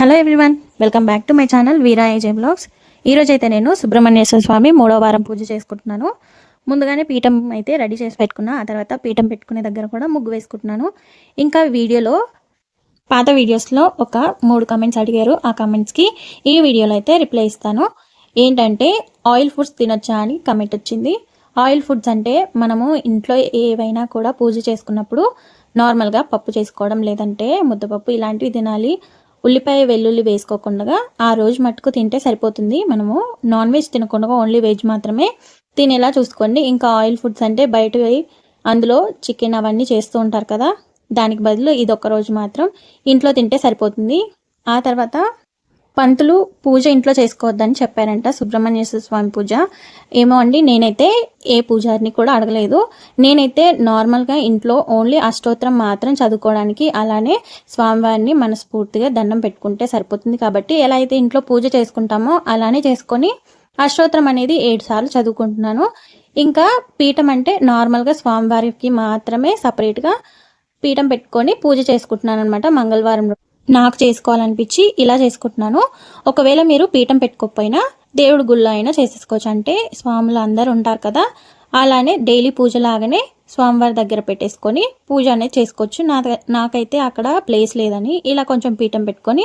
Hello everyone welcome back to my channel Veera AJ blogs ఈరోజు అయితే నేను సుబ్రహ్మణ్యేశ్వర స్వామి మూడో వారం పూజ చేసుకుంటున్నాను. ముందుగానే పీఠం అయితే రెడీ చేసి పెట్టుకున్నా ఆ తర్వాత పీఠం పెట్టుకునే దగ్గర కూడా ముగ్గు వేసుకుంటున్నాను. ఇంకా వీడియోలో పాత వీడియోస్లో ఒక మూడు కమెంట్స్ అడిగారు. ఆ కమెంట్స్కి ఈ వీడియోలో అయితే రిప్లై ఇస్తాను. ఏంటంటే ఆయిల్ ఫుడ్స్ తినొచ్చా అని కమెంట్ వచ్చింది. ఆయిల్ ఫుడ్స్ అంటే మనము ఇంట్లో ఏవైనా కూడా పూజ చేసుకున్నప్పుడు నార్మల్గా పప్పు చేసుకోవడం లేదంటే ముద్దపప్పు ఇలాంటివి తినాలి. ఉల్లిపాయ వెల్లుల్లి వేసుకోకుండా ఆ రోజు మట్టుకు తింటే సరిపోతుంది. మనము నాన్ వెజ్ తినకుండా ఓన్లీ వెజ్ మాత్రమే తినేలా చూసుకోండి. ఇంకా ఆయిల్ ఫుడ్స్ అంటే బయట అందులో చికెన్ అవన్నీ చేస్తూ ఉంటారు కదా దానికి బదులు ఇది ఒక్క రోజు మాత్రం ఇంట్లో తింటే సరిపోతుంది. ఆ తర్వాత పంతులు పూజ ఇంట్లో చేసుకోవద్దని చెప్పారంట. సుబ్రహ్మణ్యేశ్వర స్వామి పూజ. ఏమో అండి నేనైతే ఏ పూజారిని కూడా అడగలేదు. నేనైతే నార్మల్గా ఇంట్లో ఓన్లీ అష్టోత్తరం మాత్రం చదువుకోవడానికి అలానే స్వామివారిని మనస్ఫూర్తిగా దండం పెట్టుకుంటే సరిపోతుంది కాబట్టి ఎలా అయితే ఇంట్లో పూజ చేసుకుంటామో అలానే చేసుకొని అష్టోత్తరం అనేది ఏడు సార్లు చదువుకుంటున్నాను. ఇంకా పీఠం అంటే నార్మల్గా స్వామివారికి మాత్రమే సపరేట్గా పీఠం పెట్టుకొని పూజ చేసుకుంటున్నాను అనమాట మంగళవారం నాకు చేసుకోవాలనిపించి ఇలా చేసుకుంటున్నాను. ఒకవేళ మీరు పీఠం పెట్టుకోకపోయినా దేవుడి గుళ్ళో అయినా చేసేసుకోవచ్చు. అంటే స్వాములు అందరు ఉంటారు కదా అలానే డైలీ పూజ లాగానే స్వామివారి దగ్గర పెట్టేసుకొని పూజ అనేది చేసుకోవచ్చు. నా నాకైతే అక్కడ ప్లేస్ లేదని ఇలా కొంచెం పీఠం పెట్టుకొని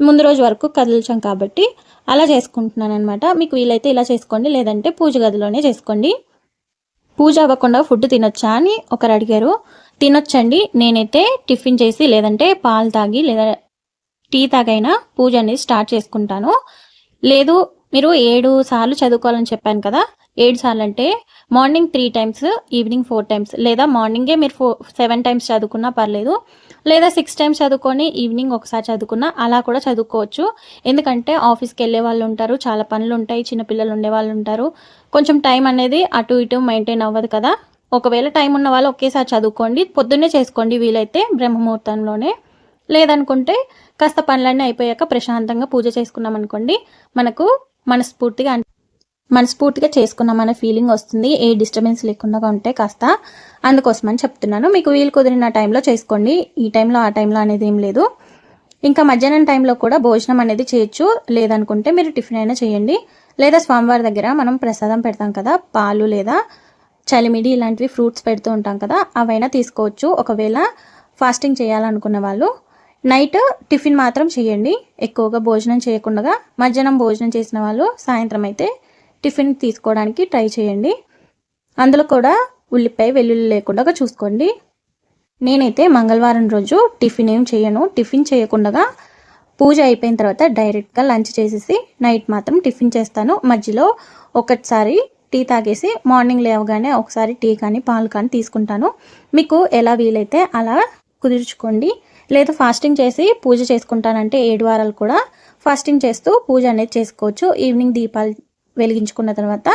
ముందు రోజు వరకు కదిల్చాం కాబట్టి అలా చేసుకుంటున్నాను అనమాట మీకు వీలైతే ఇలా చేసుకోండి లేదంటే పూజ గదిలోనే చేసుకోండి. పూజ అవ్వకుండా ఫుడ్ తినొచ్చా అని ఒకరు అడిగారు. తినొచ్చండి. నేనైతే టిఫిన్ చేసి లేదంటే పాలు తాగి లేదా టీ తాగైనా పూజ అనేది స్టార్ట్ చేసుకుంటాను. లేదు మీరు ఏడు సార్లు చదువుకోవాలని చెప్పాను కదా. ఏడు సార్లు అంటే morning three times evening four times లేదా మార్నింగే మీరు ఫోర్ సెవెన్ టైమ్స్ చదువుకున్నా పర్లేదు లేదా సిక్స్ టైమ్స్ చదువుకొని ఈవినింగ్ ఒకసారి చదువుకున్నా అలా కూడా చదువుకోవచ్చు. ఎందుకంటే ఆఫీస్కి వెళ్ళే వాళ్ళు ఉంటారు చాలా పనులు ఉంటాయి చిన్నపిల్లలు ఉండే వాళ్ళు ఉంటారు. కొంచెం టైం అనేది అటు ఇటు మెయింటైన్ అవ్వదు కదా. ఒకవేళ టైం ఉన్న వాళ్ళు ఒకేసారి చదువుకోండి పొద్దున్నే చేసుకోండి వీలైతే బ్రహ్మముహూర్తంలోనే. లేదనుకుంటే కాస్త పనులన్నీ అయిపోయాక ప్రశాంతంగా పూజ చేసుకున్నాం అనుకోండి మనకు మనస్ఫూర్తిగా మనస్ఫూర్తిగా చేసుకున్నామనే ఫీలింగ్ వస్తుంది ఏ డిస్టర్బెన్స్ లేకుండా ఉంటే కాస్త అందుకోసమని చెప్తున్నాను. మీకు వీలు కుదిరిన టైంలో చేసుకోండి ఈ టైంలో ఆ టైంలో అనేది ఏం లేదు. ఇంకా మధ్యాహ్నం టైంలో కూడా భోజనం అనేది చేయొచ్చు లేదనుకుంటే మీరు టిఫిన్ అయినా చేయండి. లేదా స్వామివారి దగ్గర మనం ప్రసాదం పెడతాం కదా పాలు లేదా చలిమిడి ఇలాంటివి ఫ్రూట్స్ పెడుతూ ఉంటాం కదా అవైనా తీసుకోవచ్చు. ఒకవేళ ఫాస్టింగ్ చేయాలనుకున్న వాళ్ళు నైట్ టిఫిన్ మాత్రం చేయండి. ఎక్కువగా భోజనం చేయకుండా మధ్యాహ్నం భోజనం చేసిన వాళ్ళు సాయంత్రం అయితే టిఫిన్ తీసుకోవడానికి ట్రై చేయండి. అందులో కూడా ఉల్లిపాయ వెల్లుల్లి లేకుండా చూసుకోండి. నేనైతే మంగళవారం రోజు టిఫిన్ ఏం చేయను. టిఫిన్ చేయకుండా పూజ అయిపోయిన తర్వాత డైరెక్ట్గా లంచ్ చేసేసి నైట్ మాత్రం టిఫిన్ చేస్తాను. మధ్యలో ఒకటిసారి టీ తాగేసి మార్నింగ్ లేవగానే ఒకసారి టీ కానీ పాలు కానీ తీసుకుంటాను. మీకు ఎలా వీలైతే అలా కుదుర్చుకోండి. లేదా ఫాస్టింగ్ చేసి పూజ చేసుకుంటానంటే ఏడు వారాలు కూడా ఫాస్టింగ్ చేస్తూ పూజ అనేది చేసుకోవచ్చు. ఈవినింగ్ దీపాలు వెలిగించుకున్న తర్వాత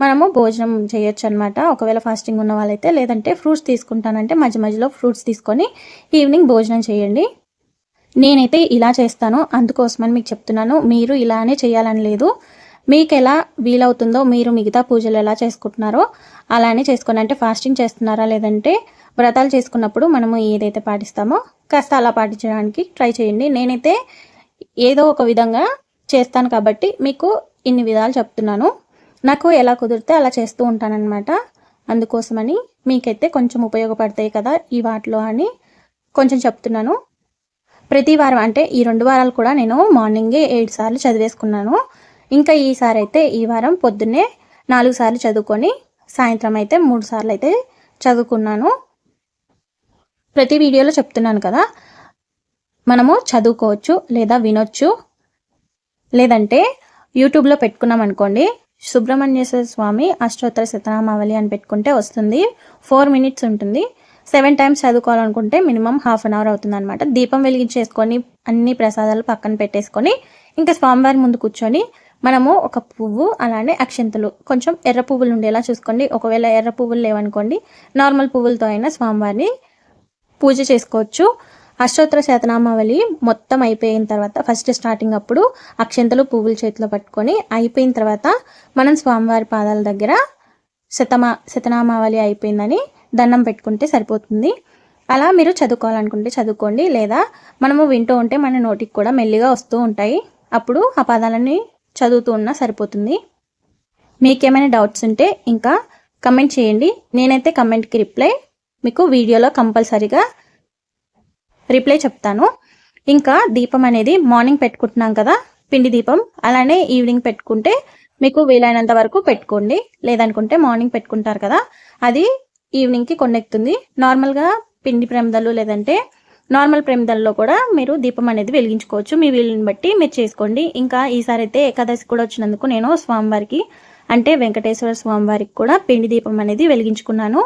మనము భోజనం చేయొచ్చు అనమాట ఒకవేళ ఫాస్టింగ్ ఉన్న వాళ్ళైతే లేదంటే ఫ్రూట్స్ తీసుకుంటానంటే మధ్య మధ్యలో ఫ్రూట్స్ తీసుకొని ఈవినింగ్ భోజనం చేయండి. నేనైతే ఇలా చేస్తాను. అందుకోసమని మీకు చెప్తున్నాను. మీరు ఇలానే చేయాలని లేదు. మీకు ఎలా వీలవుతుందో మీరు మిగతా పూజలు ఎలా చేసుకుంటున్నారో అలానే చేసుకోండి. అంటే ఫాస్టింగ్ చేస్తున్నారా లేదంటే వ్రతాలు చేసుకున్నప్పుడు మనము ఏదైతే పాటిస్తామో కాస్త అలా పాటించడానికి ట్రై చేయండి. నేనైతే ఏదో ఒక విధంగా చేస్తాను కాబట్టి మీకు ఇన్ని విధాలు చెప్తున్నాను. నాకు ఎలా కుదిరితే అలా చేస్తూ ఉంటానన్నమాట. అందుకోసమని మీకైతే కొంచెం ఉపయోగపడతాయి కదా ఈ వాటిలో అని కొంచెం చెప్తున్నాను. ప్రతి వారం అంటే ఈ రెండు వారాలు కూడా నేను మార్నింగే ఏడు సార్లు చదివేసుకున్నాను. ఇంకా ఈసారి అయితే ఈ వారం పొద్దున్నే నాలుగు సార్లు చదువుకొని సాయంత్రం అయితే మూడు సార్లు అయితే చదువుకున్నాను. ప్రతి వీడియోలో చెప్తున్నాను కదా మనము చదువుకోవచ్చు లేదా వినొచ్చు. లేదంటే యూట్యూబ్లో పెట్టుకున్నాం అనుకోండి సుబ్రహ్మణ్యేశ్వర స్వామి అష్టోత్తర శతనామావళి అని పెట్టుకుంటే వస్తుంది. ఫోర్ మినిట్స్ ఉంటుంది. సెవెన్ టైమ్స్ చదువుకోవాలనుకుంటే మినిమం హాఫ్ అన్ అవర్ అవుతుంది అనమాట దీపం వెలిగించేసుకొని అన్ని ప్రసాదాలు పక్కన పెట్టేసుకొని ఇంకా స్వామివారి ముందు కూర్చొని మనము ఒక పువ్వు అలానే అక్షంతలు. కొంచెం ఎర్ర పువ్వులు ఉండేలా చూసుకోండి. ఒకవేళ ఎర్ర పువ్వులు లేవనుకోండి నార్మల్ పువ్వులతో అయినా స్వామివారిని పూజ చేసుకోవచ్చు. అష్టోత్తర శతనామావళి మొత్తం అయిపోయిన తర్వాత ఫస్ట్ స్టార్టింగ్ అప్పుడు అక్షంతలు పువ్వులు చేతిలో పట్టుకొని అయిపోయిన తర్వాత మనం స్వామివారి పాదాల దగ్గర శతమా శతనామావళి అయిపోయిందని దండం పెట్టుకుంటే సరిపోతుంది. అలా మీరు చదువుకోవాలనుకుంటే చదువుకోండి. లేదా మనము వింటూ ఉంటే మన నోటికి కూడా మెల్లిగా వస్తూ ఉంటాయి. అప్పుడు ఆ పాదాలని చదువుతూ ఉన్నా సరిపోతుంది. మీకేమైనా డౌట్స్ ఉంటే ఇంకా కమెంట్ చేయండి. నేనైతే కమెంట్కి రిప్లై మీకు వీడియోలో కంపల్సరీగా రిప్లై చెప్తాను. ఇంకా దీపం అనేది మార్నింగ్ పెట్టుకుంటున్నాం కదా పిండి దీపం. అలానే ఈవినింగ్ పెట్టుకుంటే మీకు వీలైనంత వరకు పెట్టుకోండి. లేదనుకుంటే మార్నింగ్ పెట్టుకుంటారు కదా అది ఈవినింగ్కి కొండెక్కుతుంది నార్మల్గా పిండి ప్రమిదలు లేదంటే నార్మల్ ప్రమిదల్లో కూడా మీరు దీపం అనేది వెలిగించుకోవచ్చు. మీ వీలుని బట్టి మీరు చేసుకోండి. ఇంకా ఈసారి అయితే ఏకాదశి కూడా వచ్చినందుకు నేను స్వామివారికి అంటే వెంకటేశ్వర స్వామివారికి కూడా పిండి దీపం అనేది వెలిగించుకున్నాను.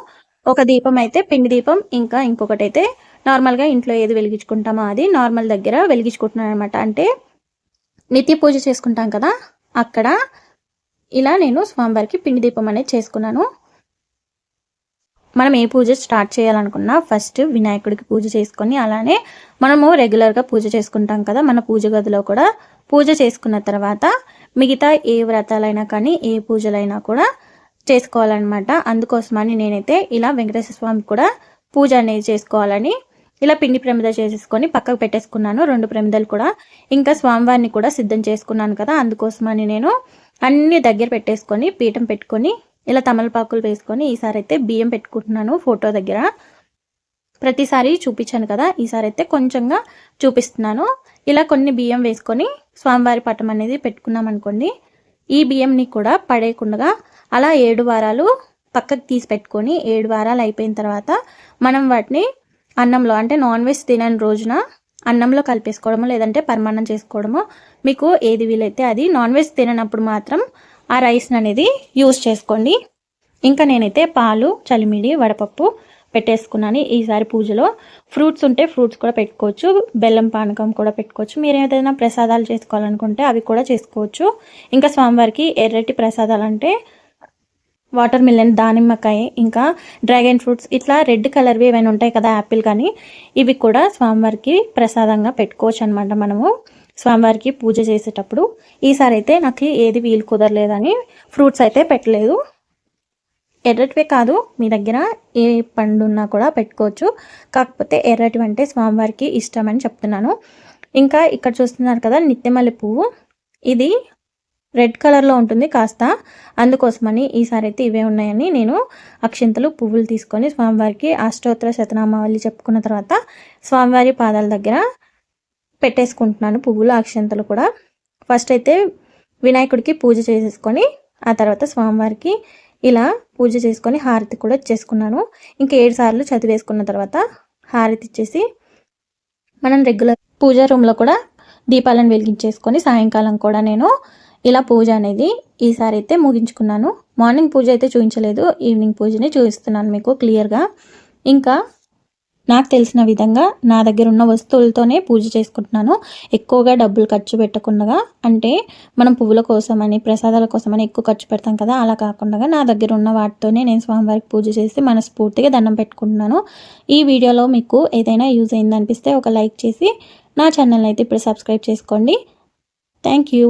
ఒక దీపం అయితే పిండి దీపం ఇంకా ఇంకొకటి అయితే నార్మల్గా ఇంట్లో ఏది వెలిగించుకుంటామో అది నార్మల్ దగ్గర వెలిగించుకుంటున్నాను అనమాట అంటే నిత్య పూజ చేసుకుంటాం కదా అక్కడ ఇలా నేను స్వామివారికి పిండి దీపం అనేది చేసుకున్నాను. మనం ఏ పూజ స్టార్ట్ చేయాలనుకున్నా ఫస్ట్ వినాయకుడికి పూజ చేసుకొని అలానే మనము రెగ్యులర్గా పూజ చేసుకుంటాం కదా మన పూజ గదిలో కూడా పూజ చేసుకున్న తర్వాత మిగతా ఏ వ్రతాలైనా కానీ ఏ పూజలైనా కూడా చేసుకోవాలన్నమాట. అందుకోసమని నేనైతే ఇలా వెంకటేశ్వర స్వామి కూడా పూజ అనేది చేసుకోవాలని ఇలా పిండి ప్రమిద చేసేసుకొని పక్కకు పెట్టేసుకున్నాను. రెండు ప్రమిదలు కూడా ఇంకా స్వామివారిని కూడా సిద్ధం చేసుకున్నాను కదా అందుకోసమని నేను అన్ని దగ్గర పెట్టేసుకొని పీఠం పెట్టుకొని ఇలా తమలపాకులు వేసుకొని ఈసారి అయితే బియ్యం పెట్టుకుంటున్నాను ఫోటో దగ్గర. ప్రతిసారి చూపించాను కదా ఈసారి అయితే కొంచెంగా చూపిస్తున్నాను. ఇలా కొన్ని బియ్యం వేసుకొని స్వామివారి పటం అనేది పెట్టుకున్నాం అనుకోండి ఈ బియ్యంని కూడా పడేయకుండా అలా ఏడు వారాలు పక్కకు తీసి పెట్టుకొని ఏడు వారాలు అయిపోయిన తర్వాత మనం వాటిని అన్నంలో అంటే నాన్ వెజ్ తినని రోజున అన్నంలో కలిపేసుకోవడము లేదంటే పరమాన్నం చేసుకోవడము మీకు ఏది వీలైతే అది నాన్ వెజ్ తిననప్పుడు మాత్రం ఆ రైస్ని అనేది యూస్ చేసుకోండి. ఇంకా నేనైతే పాలు చలిమిడి వడపప్పు పెట్టేసుకున్నాను ఈసారి పూజలో. ఫ్రూట్స్ ఉంటే ఫ్రూట్స్ కూడా పెట్టుకోవచ్చు. బెల్లం పానకం కూడా పెట్టుకోవచ్చు. మీరు ఏదైనా ప్రసాదాలు చేసుకోవాలనుకుంటే అవి కూడా చేసుకోవచ్చు. ఇంకా స్వామివారికి ఎర్రటి ప్రసాదాలు అంటే వాటర్ మిలన్ దానిమ్మకాయ ఇంకా డ్రాగన్ ఫ్రూట్స్ ఇట్లా రెడ్ కలర్వి ఏమైనా ఉంటాయి కదా యాపిల్ కానీ ఇవి కూడా స్వామివారికి ప్రసాదంగా పెట్టుకోవచ్చు అనమాట మనము. స్వామివారికి పూజ చేసేటప్పుడు ఈసారి అయితే నాకు ఏది వీలు కుదరలేదని ఫ్రూట్స్ అయితే పెట్టలేదు. ఎర్రటివే కాదు మీ దగ్గర ఏ పండున్నా కూడా పెట్టుకోవచ్చు. కాకపోతే ఎర్రటివి అంటే స్వామివారికి ఇష్టమని చెప్తున్నాను. ఇంకా ఇక్కడ చూస్తున్నారు కదా నిత్యమల్లి పువ్వు. ఇది రెడ్ కలర్లో ఉంటుంది కాస్త. అందుకోసమని ఈసారి అయితే ఇవే ఉన్నాయని నేను అక్షింతలు పువ్వులు తీసుకొని స్వామివారికి అష్టోత్తర శతనామావళి చెప్పుకున్న తర్వాత స్వామివారి పాదాల దగ్గర పెట్టేసుకుంటున్నాను పువ్వులు అక్షంతలు కూడా. ఫస్ట్ అయితే వినాయకుడికి పూజ చేసేసుకొని ఆ తర్వాత స్వామివారికి ఇలా పూజ చేసుకొని హారతి కూడా చేసుకున్నాను ఇంకా ఏడు సార్లు చదివేసుకున్న తర్వాత హారతి ఇచ్చేసి మనం రెగ్యులర్ పూజా రూమ్లో కూడా దీపాలను వెలిగించేసుకొని సాయంకాలం కూడా నేను ఇలా పూజ అనేది ఈసారి అయితే ముగించుకున్నాను. మార్నింగ్ పూజ అయితే చూపించలేదు ఈవినింగ్ పూజని చూపిస్తున్నాను మీకు క్లియర్గా ఇంకా నాకు తెలిసిన విధంగా నా దగ్గర ఉన్న వస్తువులతోనే పూజ చేసుకుంటున్నాను. ఎక్కువగా డబ్బులు ఖర్చు పెట్టకుండా అంటే మనం పువ్వుల కోసమని ప్రసాదాల కోసమని ఎక్కువ ఖర్చు పెడతాం కదా అలా కాకుండా నా దగ్గర ఉన్న వాటితోనే నేను స్వామివారికి పూజ చేసి మనస్ఫూర్తిగా దండం పెట్టుకుంటున్నాను. ఈ వీడియోలో మీకు ఏదైనా యూజ్ అయిందనిపిస్తే ఒక లైక్ చేసి నా ఛానల్ అయితే ఇప్పుడు సబ్స్క్రైబ్ చేసుకోండి. Thank you.